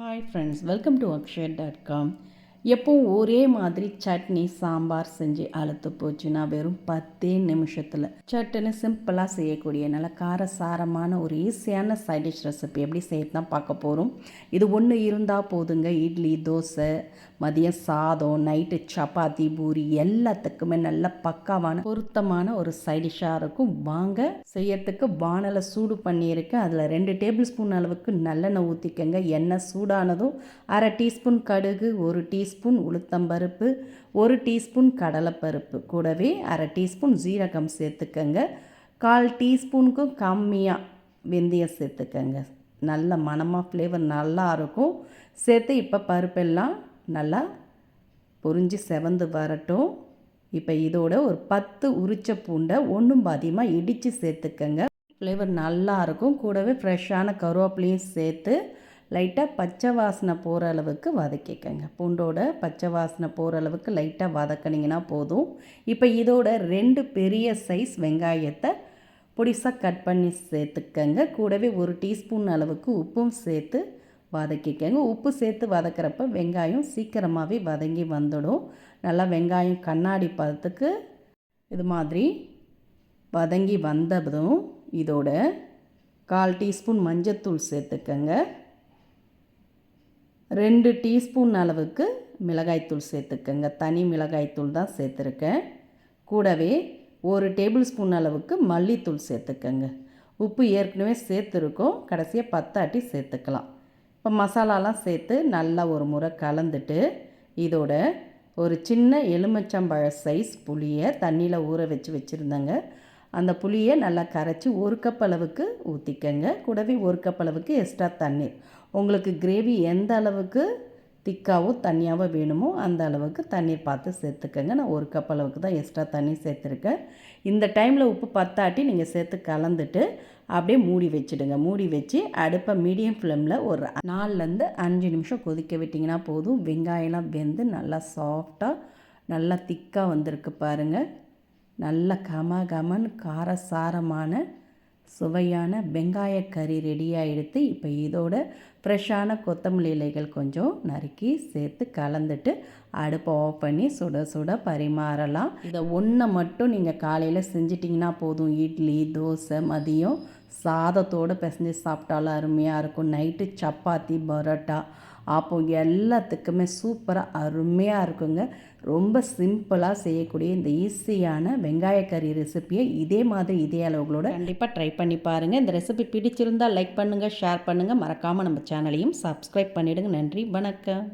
hi friends welcome to Akshar dot com எப்பவும் ஒரே மாதிரி சட்னி சாம்பார் செஞ்சு அழுத்து போச்சுன்னா வெறும் பத்தே நிமிஷத்தில் சட்டுன்னு சிம்பிளாக செய்யக்கூடிய நல்ல காரசாரமான ஒரு ஈஸியான சைட் டிஷ் ரெசிபி எப்படி செய்யறது தான் பார்க்க போகிறோம் இது ஒன்று இருந்தால் போதுங்க. இட்லி தோசை மதியம் சாதம் நைட்டு சப்பாத்தி பூரி எல்லாத்துக்குமே நல்ல பக்காவான பொருத்தமான ஒரு சைடிஷாக இருக்கும். வாங்க செய்யறதுக்கு வானலை சூடு பண்ணியிருக்கேன் அதில் ரெண்டு டேபிள் ஸ்பூன் அளவுக்கு நல்லெண்ணெய் ஊற்றிக்கங்க எண்ணெய் சூடானதும் அரை டீஸ்பூன் கடுகு ஒரு டீஸ்பூன் உளுத்தம்பருப்பு ஒரு டீஸ்பூன் கடலைப்பருப்பு கூடவே அரை டீஸ்பூன் ஜீரகம் சேர்த்துக்கங்க. கால் டீஸ்பூனுக்கும் கம்மியாக வெந்தயம் சேர்த்துக்கங்க. நல்ல மணமாக ஃப்ளேவர் நல்லா இருக்கும். சேர்த்து இப்போ பருப்பெல்லாம் நல்லா பொறிஞ்சு செவந்து வரட்டும். இப்போ இதோட ஒரு பத்து உரிச்ச பூண்டை ஒன்றும் பாதியமாக இடித்து சேர்த்துக்கங்க. ஃப்ளேவர் நல்லா இருக்கும். கூடவே ஃப்ரெஷ்ஷான கருவேப்பிலையும் சேர்த்து லைட்டாக பச்சை வாசனை போகிற அளவுக்கு வதக்கிக்கங்க பூண்டோட பச்சை வாசனை போகிற அளவுக்கு லைட்டாக வதக்கினீங்கன்னா போதும். இப்போ இதோட ரெண்டு பெரிய சைஸ் வெங்காயத்தை பொடிசாக கட் பண்ணி சேர்த்துக்கங்க. கூடவே ஒரு டீஸ்பூன் அளவுக்கு உப்பும் சேர்த்து வதக்கிக்கங்க. உப்பு சேர்த்து வதக்கிறப்ப வெங்காயம் சீக்கிரமாகவே வதங்கி வந்துடும். நல்லா வெங்காயம் கண்ணாடி பதத்துக்கு இது மாதிரி வதங்கி வந்ததும் இதோட கால் டீஸ்பூன் மஞ்சத்தூள் சேர்த்துக்கங்க. ரெண்டு டீஸ்பூன் அளவுக்கு மிளகாய்த்தூள் சேர்த்துக்கங்க. தனி மிளகாய்த்தூள் தான் சேர்த்துருக்கேன். கூடவே ஒரு டேபிள் ஸ்பூன் அளவுக்கு மல்லித்தூள் சேர்த்துக்கங்க. உப்பு ஏற்கனவே சேர்த்துருக்கோம். கடைசியாக பத்தாட்டி சேர்த்துக்கலாம். இப்போ மசாலாலாம் சேர்த்து நல்லா ஒரு முறை கலந்துட்டு இதோட ஒரு சின்ன எலுமிச்சம்பழ சைஸ் புளியை தண்ணியில் ஊற வச்சு வச்சுருந்தேங்க. அந்த புளியை நல்லா கரைச்சி ஒரு கப் அளவுக்கு ஊற்றிக்கங்க கூடவே ஒரு கப் அளவுக்கு எக்ஸ்ட்ரா தண்ணீர். உங்களுக்கு கிரேவி எந்த அளவுக்கு திக்காவோ தண்ணியாவோ வேணுமோ அந்த அளவுக்கு தண்ணீர் பார்த்து சேர்த்துக்கங்க. நான் ஒரு கப் அளவுக்கு தான் எக்ஸ்ட்ரா தண்ணி சேர்த்துருக்கேன். இந்த டைமில் உப்பு பத்தாட்டி நீங்கள் சேர்த்து கலந்துட்டு அப்படியே மூடி வச்சுடுங்க. மூடி வச்சு அடுப்பை மீடியம் ஃப்ளேமில் ஒரு நாலுலேருந்து அஞ்சு நிமிஷம் கொதிக்க விட்டிங்கன்னா போதும். வெங்காயம்லாம் வெந்து நல்லா சாஃப்டாக நல்லா திக்காக வந்திருக்கு பாருங்கள் நல்ல கம கமன் காரசாரமான சுவையான வெங்காய கறி ரெடியாக எடுத்து இப்போ இதோட ஃப்ரெஷ்ஷான கொத்தமல்லி இலைகள் கொஞ்சம் நறுக்கி சேர்த்து கலந்துட்டு அடுப்பை ஆஃப் பண்ணி சுட சுட பரிமாறலாம். இதை ஒன்றை மட்டும் நீங்கள் காலையில் செஞ்சிட்டிங்கன்னா போதும். இட்லி தோசை மதியம் சாதத்தோடு பிசைஞ்சு சாப்பிட்டாலும் அருமையாக இருக்கும். நைட்டு சப்பாத்தி பரோட்டா அப்போ எல்லாத்துக்குமே சூப்பராக அருமையாக இருக்குங்க. ரொம்ப சிம்பிளாக செய்யக்கூடிய இந்த ஈஸியான வெங்காய கறி ரெசிப்பியை இதே மாதிரி இதே அளவுகளோட கண்டிப்பாக ட்ரை பண்ணி பாருங்கள் இந்த ரெசிபி பிடிச்சிருந்தால் லைக் பண்ணுங்கள் ஷேர் பண்ணுங்கள் மறக்காமல் நம்ம சேனலையும் சப்ஸ்கிரைப் பண்ணிவிடுங்க நன்றி. வணக்கம்.